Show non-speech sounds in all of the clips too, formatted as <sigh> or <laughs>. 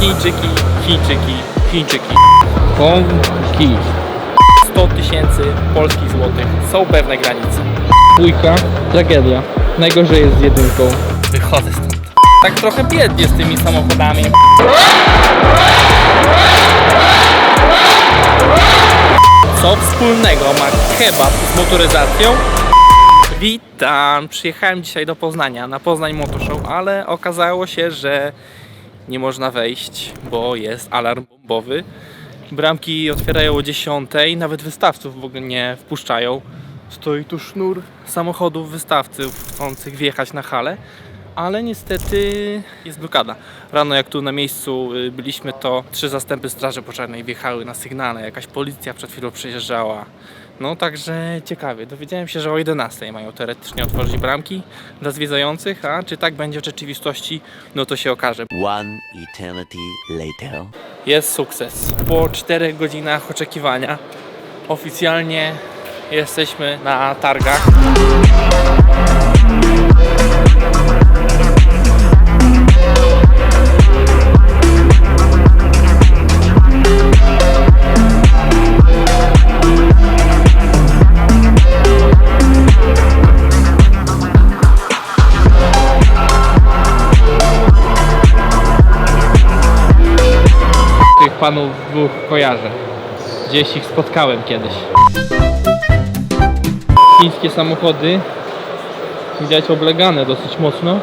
Chińczyki, Chińczyki, Chińczyki. Konki. 100 tysięcy polskich złotych. Są pewne granice. Dwójka. Tragedia. Najgorzej jest z jedynką. Wychodzę stąd. Tak trochę biednie z tymi samochodami. Co wspólnego ma kebab z motoryzacją? Witam! Przyjechałem dzisiaj do Poznania na Poznań Motor Show, ale okazało się, że nie można wejść, bo jest alarm bombowy. Bramki otwierają o 10, nawet wystawców w ogóle nie wpuszczają. Stoi tu sznur samochodów wystawców chcących wjechać na halę, ale niestety jest blokada. Rano jak tu na miejscu y, byliśmy, to trzy zastępy straży pożarnej wjechały na sygnale, jakaś policja przed chwilą przejeżdżała. No także ciekawie, dowiedziałem się, że o 11 mają teoretycznie otworzyć bramki dla zwiedzających, a czy tak będzie w rzeczywistości, no to się okaże. One eternity later. Jest sukces. Po 4 godzinach oczekiwania oficjalnie jesteśmy na targach. Panów dwóch kojarzę. Gdzieś ich spotkałem kiedyś. Chińskie samochody. Widać oblegane dosyć mocno.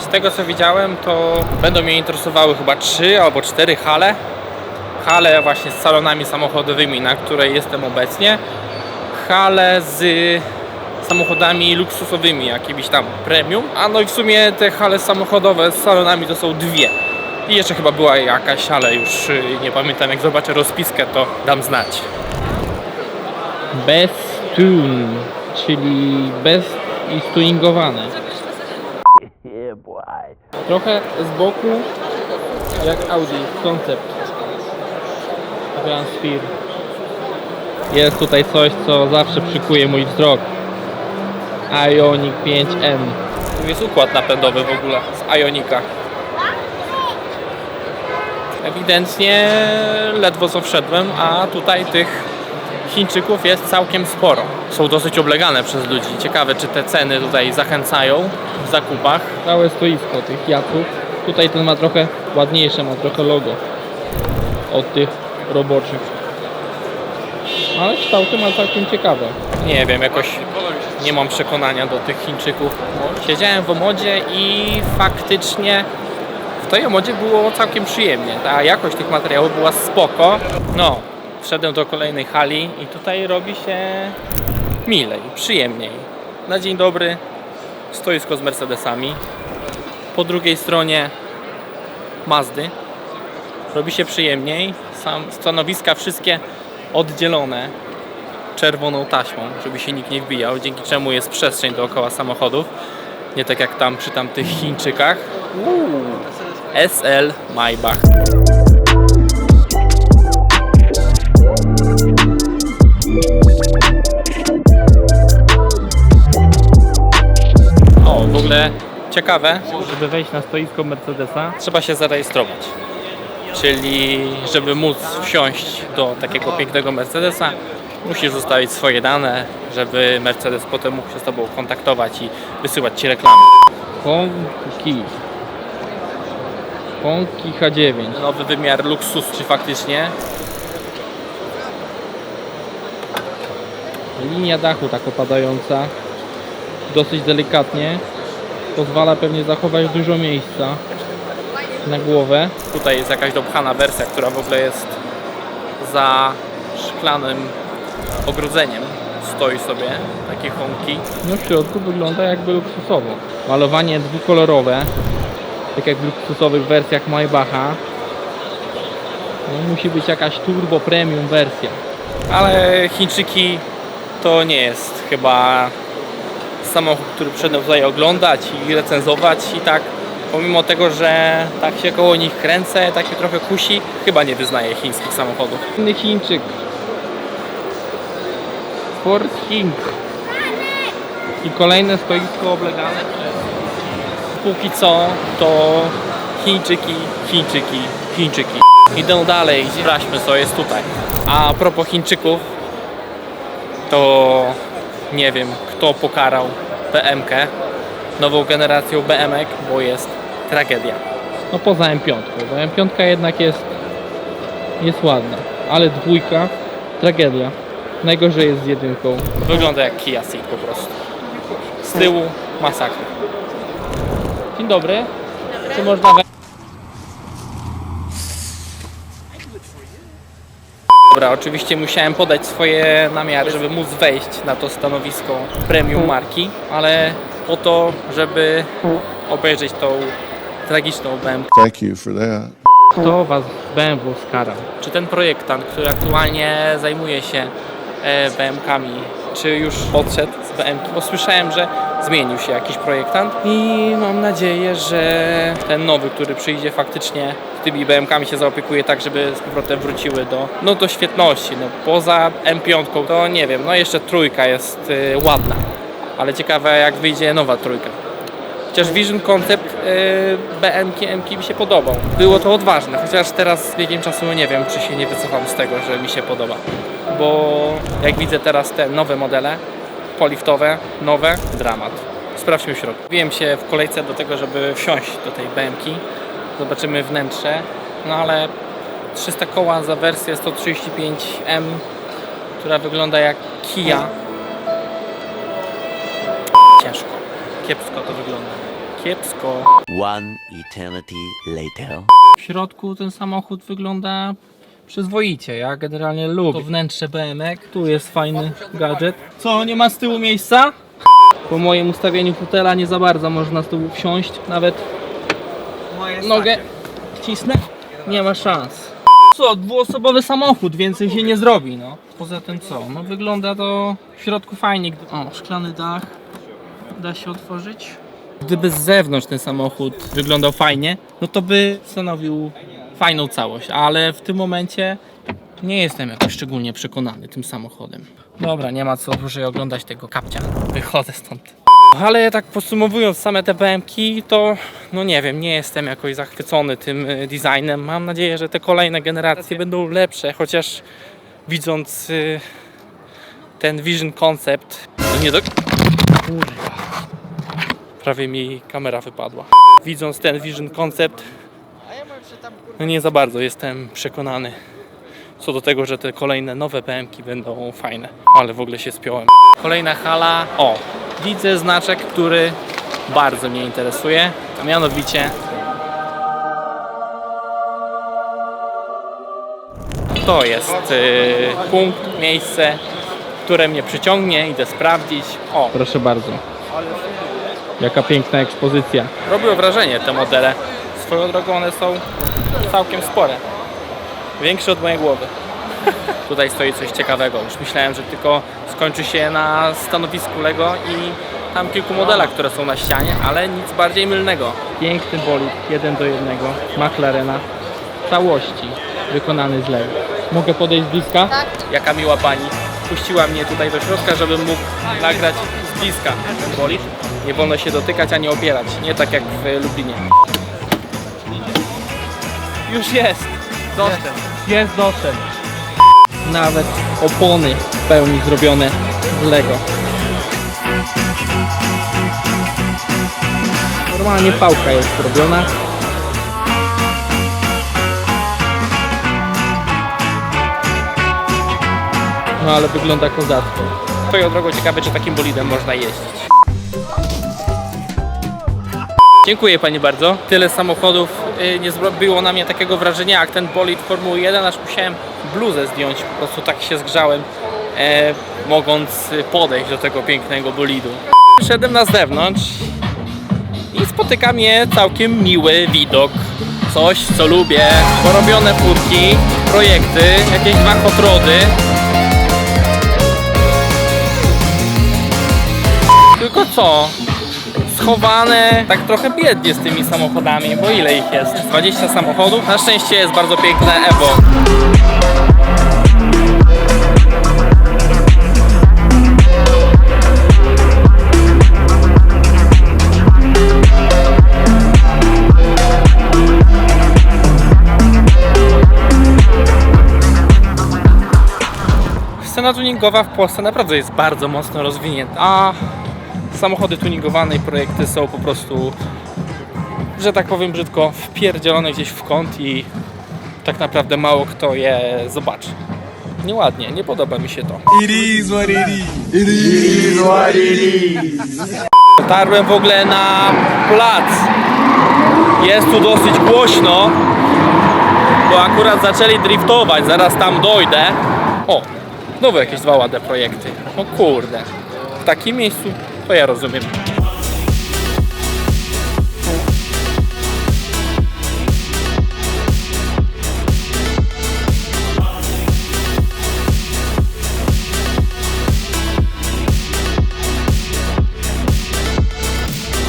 Z tego co widziałem, to będą mnie interesowały chyba 3 albo 4 hale. Hale właśnie z salonami samochodowymi, na której jestem obecnie. Hale z samochodami luksusowymi, jakimiś tam premium. A no i w sumie te hale samochodowe z salonami to są dwie. I jeszcze chyba była jakaś, ale już y, nie pamiętam. Jak zobaczę rozpiskę, to dam znać. Best Tune, czyli best i stuningowane. Trochę z boku jak Audi koncept. Grand Sphere. Jest tutaj coś, co zawsze przykuje mój wzrok. Ioniq 5M. Tu jest układ napędowy w ogóle z Ionika. Ewidentnie ledwo co wszedłem, a tutaj tych Chińczyków jest całkiem sporo. Są dosyć oblegane przez ludzi. Ciekawe, czy te ceny tutaj zachęcają w zakupach. Całe stoisko tych jaców. Tutaj ten ma trochę ładniejsze, ma trochę logo od tych roboczych. Ale kształty ma całkiem ciekawe. Nie wiem, jakoś nie mam przekonania do tych Chińczyków. Siedziałem w Omodzie i faktycznie w tej Omodzie było całkiem przyjemnie. Ta jakość tych materiałów była spoko. No, wszedłem do kolejnej hali i tutaj robi się milej, przyjemniej. Na dzień dobry stoisko z Mercedesami. Po drugiej stronie Mazdy. Robi się przyjemniej. Sam stanowiska wszystkie oddzielone czerwoną taśmą, żeby się nikt nie wbijał, dzięki czemu jest przestrzeń dookoła samochodów. Nie tak jak tam przy tamtych Chińczykach. Uuu. SL Maybach. O, w ogóle ciekawe, Żeby wejść na stoisko Mercedesa, trzeba się zarejestrować. Czyli, żeby móc wsiąść do takiego pięknego Mercedesa, musisz zostawić swoje dane, żeby Mercedes potem mógł się z Tobą kontaktować i wysyłać Ci reklamy. Honki. Honki H9. Nowy wymiar luksusu, czy faktycznie? Linia dachu tak opadająca. Dosyć delikatnie. Pozwala pewnie zachować dużo miejsca na głowę. Tutaj jest jakaś dopchana wersja, która w ogóle jest za szklanym ogrodzeniem. Stoi sobie, takie honki. No w środku wygląda jakby luksusowo. Malowanie dwukolorowe, tak jak w luksusowych wersjach Maybacha. No, musi być jakaś turbo premium wersja. Ale Chińczyki to nie jest chyba samochód, który przyszedłem tutaj oglądać i recenzować i tak pomimo tego, że tak się koło nich kręcę, tak się trochę kusi, chyba nie wyznaję chińskich samochodów. Inny Chińczyk. Ford King. I kolejne stoisko oblegane Póki co to Chińczyki, Chińczyki, Chińczyki. Idę dalej, sprawdźmy co jest tutaj. A propos Chińczyków, to nie wiem kto pokarał BMK, nową generacją BMK, bo jest tragedia. No poza M5, bo M5 jednak jest, jest ładna, ale dwójka tragedia. Najgorzej jest z jedynką. Wygląda jak Kia Ceed po prostu. Z tyłu masakra. Dzień dobry. Czy można we... Dobra, oczywiście musiałem podać swoje namiary, żeby móc wejść na to stanowisko premium marki, ale po to, żeby obejrzeć tą tragiczną BMW. Thank you for that. Kto was BMW skarał? Czy ten projektant, który aktualnie zajmuje się e, BM-kami, czy już odszedł z BM-ki? Bo słyszałem, że zmienił się jakiś projektant i mam nadzieję, że ten nowy, który przyjdzie faktycznie tymi BM-kami się zaopiekuje tak, żeby z powrotem wróciły do, no, do świetności. No, poza M5 to nie wiem, no jeszcze trójka jest y, ładna, ale ciekawe jak wyjdzie nowa trójka. Chociaż Vision Concept yy, BMK MK mi się podobał. Było to odważne, chociaż teraz z biegiem czasu nie wiem, czy się nie wycofam z tego, że mi się podoba. Bo jak widzę teraz te nowe modele, poliftowe, nowe, dramat. Sprawdźmy w środku. Biłem się w kolejce do tego, żeby wsiąść do tej BMK. Zobaczymy wnętrze. No ale 300 koła za wersję 135M, która wygląda jak Kia. Ciężko. Kiepsko to wygląda. Kiepsko. One eternity later. W środku ten samochód wygląda przyzwoicie. Ja generalnie lubię to wnętrze BMX. Tu jest fajny gadżet. Co, nie ma z tyłu miejsca? Po moim ustawieniu fotela nie za bardzo można z tyłu wsiąść, nawet nogę wcisnę, nie ma szans. Co, dwuosobowy samochód, więcej się nie zrobi, no. Poza tym co, no wygląda to w środku fajnie. gdy- O, szklany dach. Da się otworzyć. Gdyby z zewnątrz ten samochód wyglądał fajnie, no to by stanowił fajną całość, ale w tym momencie nie jestem jakoś szczególnie przekonany tym samochodem. Dobra, nie ma co dłużej oglądać tego kapcia. Wychodzę stąd. Ale tak podsumowując same te BMki, to no nie wiem, nie jestem jakoś zachwycony tym y, designem. Mam nadzieję, że te kolejne generacje będą lepsze, chociaż widząc y, ten Vision Concept, to nie do... Kurwa. Prawie mi kamera wypadła. Widząc ten Vision Concept, no nie za bardzo jestem przekonany co do tego, że te kolejne nowe BMki będą fajne. Ale w ogóle się spiąłem. Kolejna hala. O, widzę znaczek, który bardzo mnie interesuje, a mianowicie to jest y, punkt, miejsce, które mnie przyciągnie, idę sprawdzić. O, Proszę bardzo. Jaka piękna ekspozycja. robiło wrażenie te modele. Swoją drogą one są całkiem spore. Większe od mojej głowy. <laughs> Tutaj stoi coś ciekawego. Już myślałem, że tylko skończy się na stanowisku Lego i tam kilku modelach, które są na ścianie, ale nic bardziej mylnego. Piękny bolid, jeden do jednego, McLarena, w całości wykonany z Lego. Mogę podejść z bliska? Jaka miła pani puściła mnie tutaj do środka, żebym mógł nagrać z bliska ten bolid. Nie wolno się dotykać ani opierać, nie tak jak w Lublinie. Już jest! Dostęp. Jest dostęp. Nawet opony w pełni zrobione z Lego. Normalnie pałka jest zrobiona. No ale wygląda kozacko. Swoją drogą ciekawe, czy takim bolidem można jeździć. Dziękuję Pani bardzo. Tyle samochodów nie zrobiło na mnie takiego wrażenia jak ten bolid Formuły 1, aż musiałem bluzę zdjąć. Po prostu tak się zgrzałem, e, mogąc y, podejść do tego pięknego bolidu. Szedłem na zewnątrz i spotyka mnie całkiem miły widok. Coś, co lubię. Porobione furki, projekty, jakieś dwa hotrody. Tylko co? schowane tak trochę biednie z tymi samochodami, bo ile ich jest? 20 samochodów. Na szczęście jest bardzo piękne Evo. Scena tuningowa w Polsce naprawdę jest bardzo mocno rozwinięta samochody tuningowane i projekty są po prostu, że tak powiem brzydko, wpierdzielone gdzieś w kąt i tak naprawdę mało kto je zobaczy. Nieładnie, nie podoba mi się to. Dotarłem w ogóle na plac. Jest tu dosyć głośno, bo akurat zaczęli driftować, zaraz tam dojdę. O, znowu jakieś dwa ładne projekty. O kurde, w takim miejscu to ja rozumiem.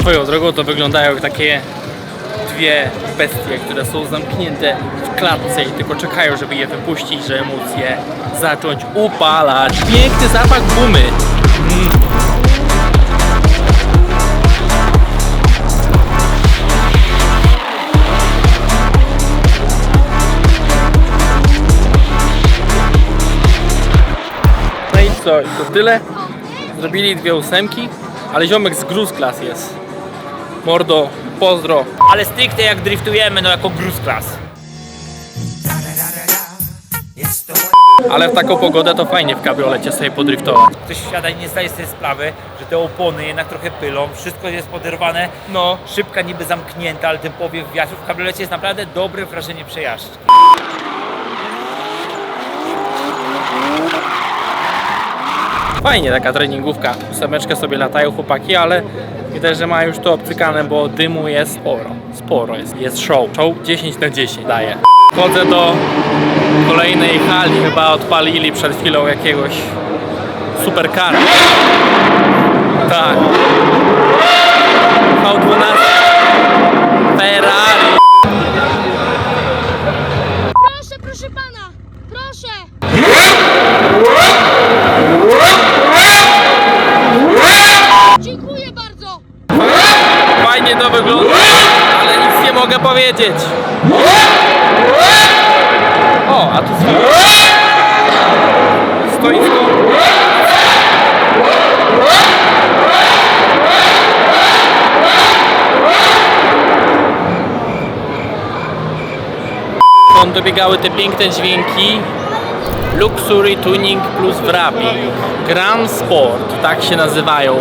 Swoją drogą to wyglądają jak takie dwie bestie, które są zamknięte w klatce i tylko czekają, żeby je wypuścić, żeby móc je zacząć upalać. Piękny zapach gumy. Co, i to tyle. Zrobili dwie ósemki, ale ziomek z Gruz Class jest. Mordo, pozdro. Ale stricte jak driftujemy, no jako gruz class. Ale w taką pogodę to fajnie w kabriolecie sobie podriftować. Ktoś wsiada i nie zdaje sobie sprawy, że te opony jednak trochę pylą, wszystko jest poderwane, No. szybka niby zamknięta, ale ten powiew wiatru w kabriolecie jest naprawdę dobre wrażenie przejażdżki. Fajnie taka treningówka. Ósemeczkę sobie latają chłopaki, ale widać, że mają już to obcykane, bo dymu jest sporo. Sporo jest. Jest show. Show 10 na 10 daje. Chodzę do kolejnej hali. Chyba odpalili przed chwilą jakiegoś superkara. Tak. V12 Ferrari. Powiedzieć. O, a tu stoi- stoisko. Stąd dobiegały te piękne dźwięki Luxury Tuning plus Wrapping. Grand Sport, tak się nazywają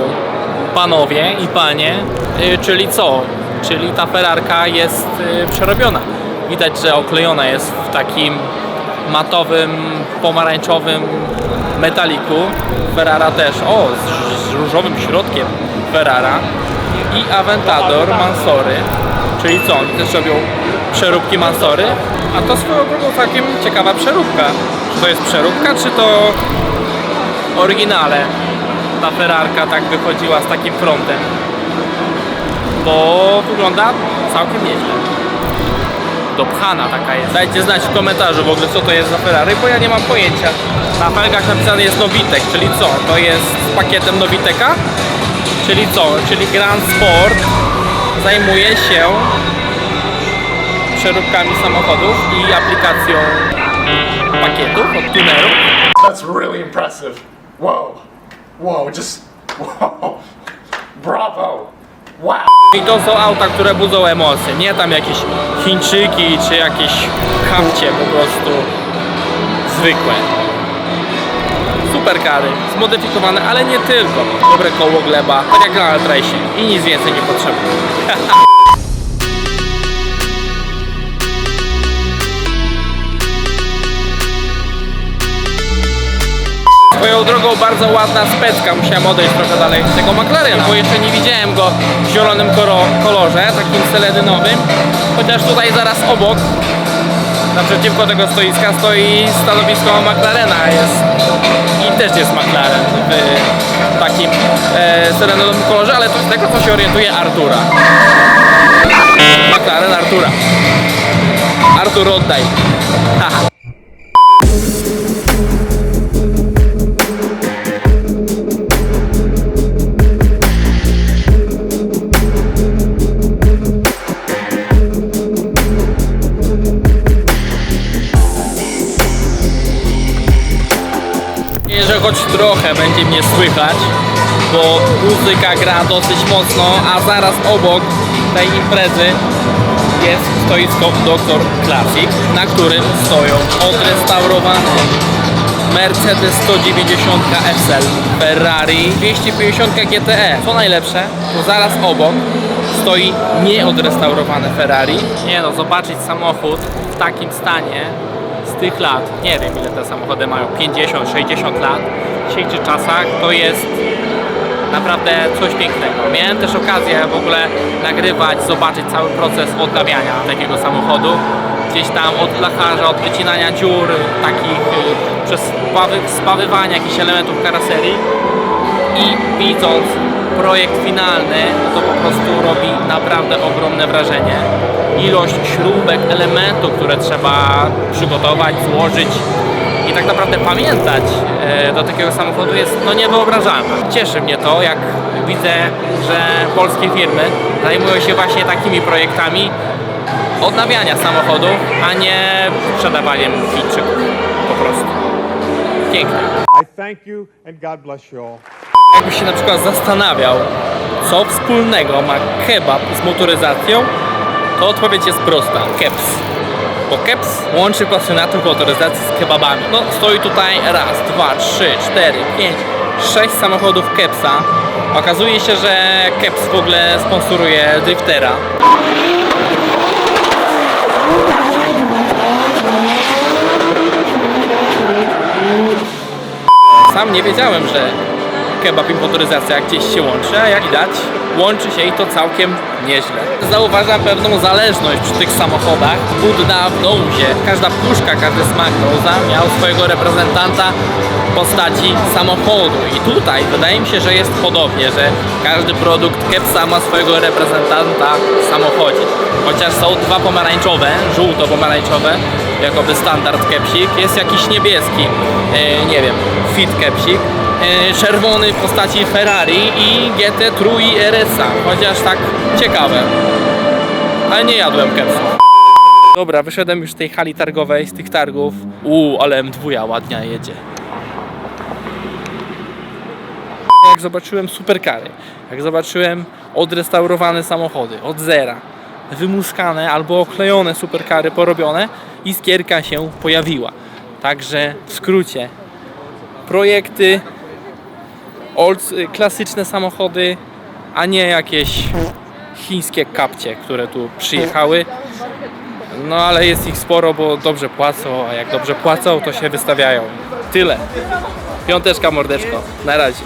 panowie i panie. Y, Czyli co? Czyli ta Ferrarka jest y, przerobiona. Widać, że oklejona jest w takim matowym, pomarańczowym metaliku. Ferrara też, o, z, z różowym środkiem Ferrara. I Aventador Mansory, czyli co? Oni też robią przeróbki Mansory. A to swoją drogą całkiem ciekawa przeróbka. Czy to jest przeróbka, czy to oryginale ta Ferrarka tak wychodziła z takim frontem. Bo wygląda całkiem nieźle. Dopchana taka jest. Dajcie znać w komentarzu w ogóle co to jest za Ferrari, bo ja nie mam pojęcia. Na felgach napisane jest Nowitek, czyli co? To jest z pakietem Nowiteka? Czyli co? Czyli Grand Sport zajmuje się przeróbkami samochodów i aplikacją pakietów od tunerów. That's really impressive. Whoa. Whoa, just. <laughs> Whoa. Bravo. Wow. I to są auta, które budzą emocje, nie tam jakieś Chińczyki czy jakieś kapcie po prostu zwykłe. Superkary, zmodyfikowane, ale nie tylko. Dobre koło gleba, tak jak na Altracie i nic więcej nie potrzebne. <laughs> Swoją drogą bardzo ładna specka, musiałem odejść trochę dalej z tego McLarena, bo jeszcze nie widziałem go w zielonym kolorze, takim seledynowym, chociaż tutaj zaraz obok, naprzeciwko tego stoiska stoi stanowisko McLarena jest i też jest McLaren w takim e, kolorze, ale to z tego co się orientuje Artura. McLaren Artura. Artur oddaj. Haha. Że choć trochę będzie mnie słychać, bo muzyka gra dosyć mocno, a zaraz obok tej imprezy jest stoisko Doktor Classic, na którym stoją odrestaurowane Mercedes 190 SL, Ferrari 250 GTE. Co najlepsze, to zaraz obok stoi nieodrestaurowane Ferrari. Nie no, zobaczyć samochód w takim stanie z tych lat, nie wiem ile te samochody mają, 50, 60 lat, w dzisiejszych czasach to jest naprawdę coś pięknego. Miałem też okazję w ogóle nagrywać, zobaczyć cały proces odnawiania takiego samochodu. Gdzieś tam od blacharza, od wycinania dziur, takich y, przez spawy, spawywania jakichś elementów karoserii i widząc projekt finalny, to po prostu robi naprawdę ogromne wrażenie. Ilość śrubek, elementów, które trzeba przygotować, złożyć i tak naprawdę pamiętać e, do takiego samochodu jest no niewyobrażalne. Cieszy mnie to, jak widzę, że polskie firmy zajmują się właśnie takimi projektami odnawiania samochodów, a nie sprzedawaniem Chińczyków po prostu. Piękne. I thank you and God bless you all. Jakbyś się na przykład zastanawiał, co wspólnego ma kebab z motoryzacją, to odpowiedź jest prosta. Keps. Bo Keps łączy pasjonatów motoryzacji z kebabami. No, stoi tutaj raz, dwa, trzy, cztery, pięć, sześć samochodów Kepsa. Okazuje się, że Keps w ogóle sponsoruje driftera. Sam nie wiedziałem, że kebab i motoryzacja gdzieś się łączy, a jak widać łączy się i to całkiem nieźle. Zauważam pewną zależność przy tych samochodach. Bud na Nose. Każda puszka, każdy smak Noza miał swojego reprezentanta w postaci samochodu. I tutaj wydaje mi się, że jest podobnie, że każdy produkt Kepsa ma swojego reprezentanta w samochodzie. Chociaż są dwa pomarańczowe, żółto-pomarańczowe, jakoby standard Kepsik, jest jakiś niebieski, e, nie wiem, Fit Kepsik, e, czerwony w postaci Ferrari i GT Trój RS-a, chociaż tak ciekawe, ale nie jadłem kepsów. Dobra, wyszedłem już z tej hali targowej, z tych targów. Uuu, ale M2 ładnie jedzie. Jak zobaczyłem superkary, jak zobaczyłem odrestaurowane samochody od zera, wymuskane albo oklejone superkary porobione, iskierka się pojawiła. Także w skrócie, projekty, old, klasyczne samochody, a nie jakieś chińskie kapcie, które tu przyjechały. No ale jest ich sporo, bo dobrze płacą, a jak dobrze płacą, to się wystawiają. Tyle. Piąteczka mordeczko. Na razie.